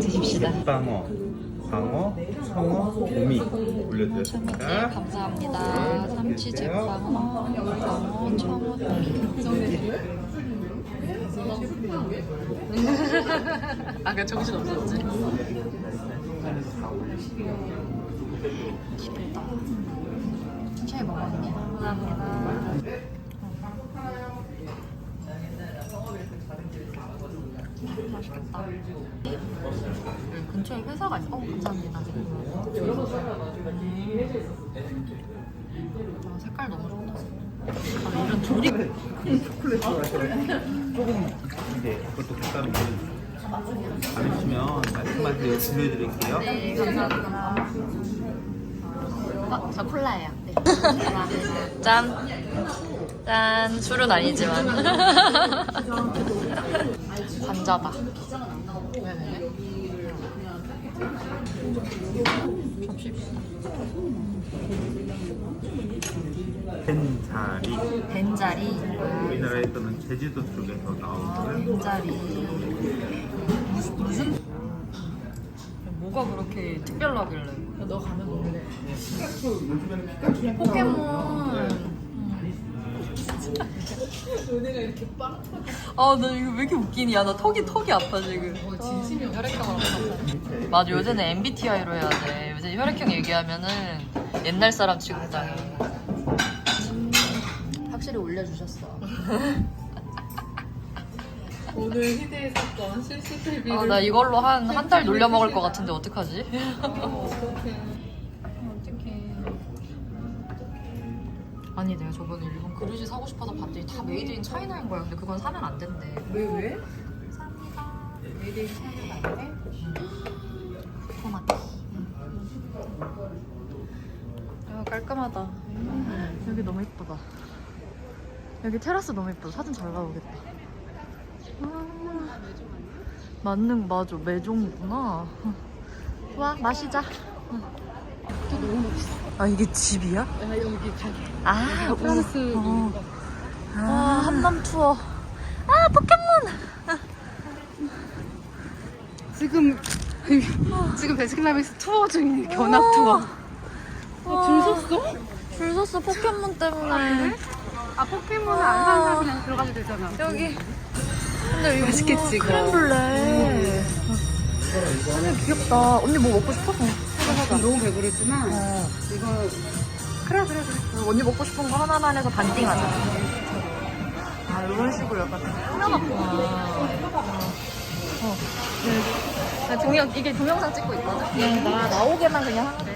드십시다. 방어, 광어, 청어, 도미 올려드렸습니다. 감사합니다. 삼치즈 광어, 광어, 청어, 도미. 아까 정신 없었지? 기쁘다. 잘 먹었네. 감사합니다. 맛있겠다. 근처에 회사가 있어. 어, 감사합니다. 아, 색깔 너무 좋다. 아, 이런 조립. 조금 이제 그것도 색감이 다르시면 말씀하세요. 들려드릴게요. 네, 감사합니다. 어, 저 콜라예요. 네. 감사합니다. 짠. 짠. 술은 아니지만. 관자다. 왜, 왜? 접시. 벤자리. 벤자리. 우리나라에서는 제주도 쪽에서 아, 나오는 벤자리. 무슨, 무슨? 뭐가 그렇게 특별하길래? 너 가면 먹을래. 포켓몬. 은혜가 이렇게 빵 아, 나 이거 왜 이렇게 웃기니? 야, 나 턱이, 턱이 아파, 지금. 진심이 혈액형으로. 맞아, 요새는 MBTI로 해야 돼. 요새 혈액형 얘기하면은 옛날 사람 취급당해. 확실히 올려주셨어. 오늘 희대의 사건 CCTV를 아, 나 이걸로 한, 한 달 놀려 먹을 것 같은데, 어떡하지? 어떻게 아니, 내가 저번에 일본 그릇이 사고 싶어서 봤더니 다 메이드 인 차이나인 거야. 근데 그건 사면 안 된대. 왜 왜? 감사합니다. 메이데이 차이가 나네? 토마토. 야, 깔끔하다. 여기 너무 이쁘다. 여기 테라스 너무 이쁘다. 사진 잘 나오겠다. 아, 맞는 맞아 매종이구나. 와 마시자. 너무 멋있어 아 이게 집이야? 야 여기 가게 아 프랑스 어. 아 한밤 투어. 아 포켓몬. 지금 지금 베스킨라빈스 투어 중인 견학 투어 아, 줄 섰어? 줄 섰어 포켓몬 때문에. 아 포켓몬을 안 사는 사람 그냥 들어가도 되잖아 여기. 근데 이거 맛있겠지, 이거. 크렘블레. 언니 귀엽다. 언니 뭐 먹고 싶어? 지금 너무 배부르지만 어. 이거 그래 그래 그래 언니 먹고 싶은 거 하나만 해서 반띵하자. 아, 이런 식으로 약간 꾸며놨구나. 어. 네. 나 동영, 이게 동영상 찍고 있거든? 네. 나 나오게만 그냥 하면 돼.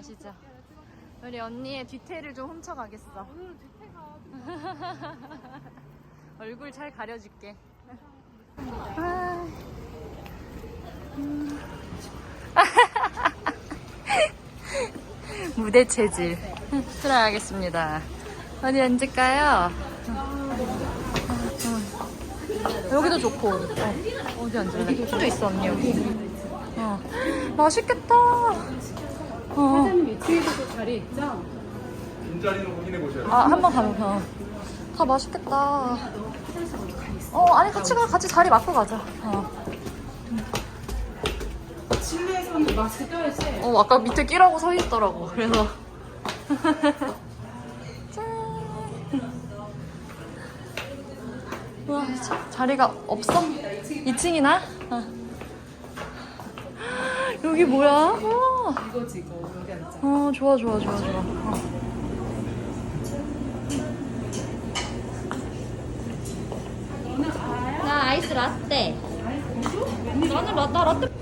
가시죠. 우리 언니의 뒤태를 좀 훔쳐가겠어. 오늘 뒤태가 얼굴 잘 가려줄게. 아. 음. 무대 체질. 들어가겠습니다. 어디 앉을까요? 어. 여기도 좋고. 어. 디 앉을래? 수도 있어, 언니 여기. 어. 맛있겠다. 어. 사장님 2층에도 자리 있죠? 빈자리로 확인해 보셔야 아, 한번 가면 가. 다 맛있겠다. 어, 아니, 같이 가. 같이 자리 맞고 가자. 어. 실내에서는 마스크 껴야지 어, 아까 밑에 끼라고 서 있더라고. 그래서. 짠. 와, 자, 자리가 없어? 2층이나? 여기 뭐야? 어, 이거지 이거 여기 앉자 어 좋아, 좋아, 좋아, 좋아. 어. 나 아이스 라떼. 나는 라, 나 라떼.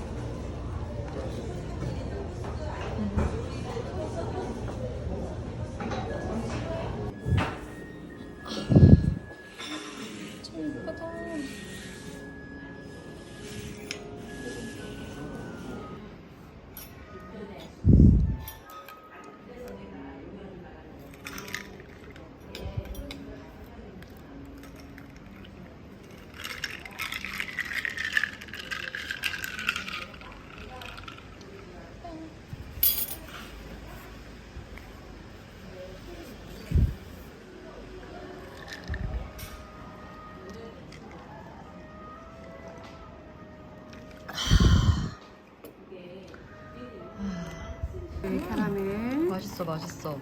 맛있어.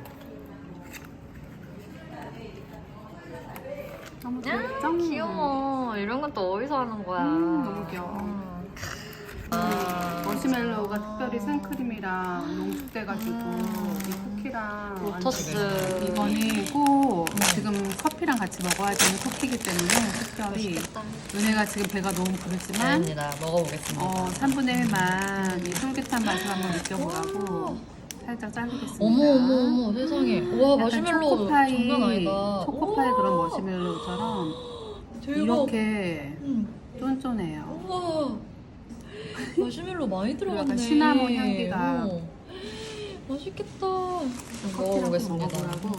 너무 야? 귀여워. 이런 건 또 어디서 하는 거야? 음, 너무 귀여워. 음. 아, 머시멜로우가 특별히 생크림이랑 농축돼가지고 이 쿠키랑 로터스. 이거는 꼭 지금 커피랑 같이 먹어야 되는 쿠키이기 때문에 특별히 맛있겠다. 은혜가 지금 배가 너무 부르지만 아닙니다. 먹어보겠습니다. 어, 3분의 1만 이 쫄깃한 맛을 한번 느껴보라고 살짝 자르겠습니다. 어머 어머 어머 세상에. 와 약간 마시멜로 초코파이, 장난 아니다. 초코파이 그런 머시멜로우처럼 대박. 이렇게 음. 쫀쫀해요. 우와 마시멜로 많이 들어갔네. 약간 시나몬 향기가. 어. 맛있겠다. 먹어보겠습니다. 먹어보라고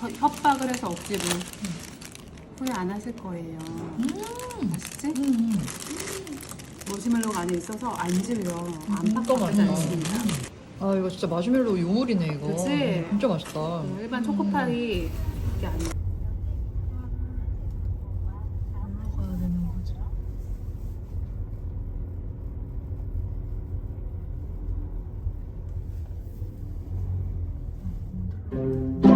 협- 협박을 해서 억지로 후회 안 하실 거예요. 음. 맛있지? 음. 머시멜로가 안에 있어서 안 질려. 안 진짜 빡빡하지 맛있다. 않습니다. 아 이거 진짜 마시멜로 유물이네 이거. 그치? 진짜 맛있다. 어, 일반 초코파이 이게 아니야. 먹어야 되는 거지. 음.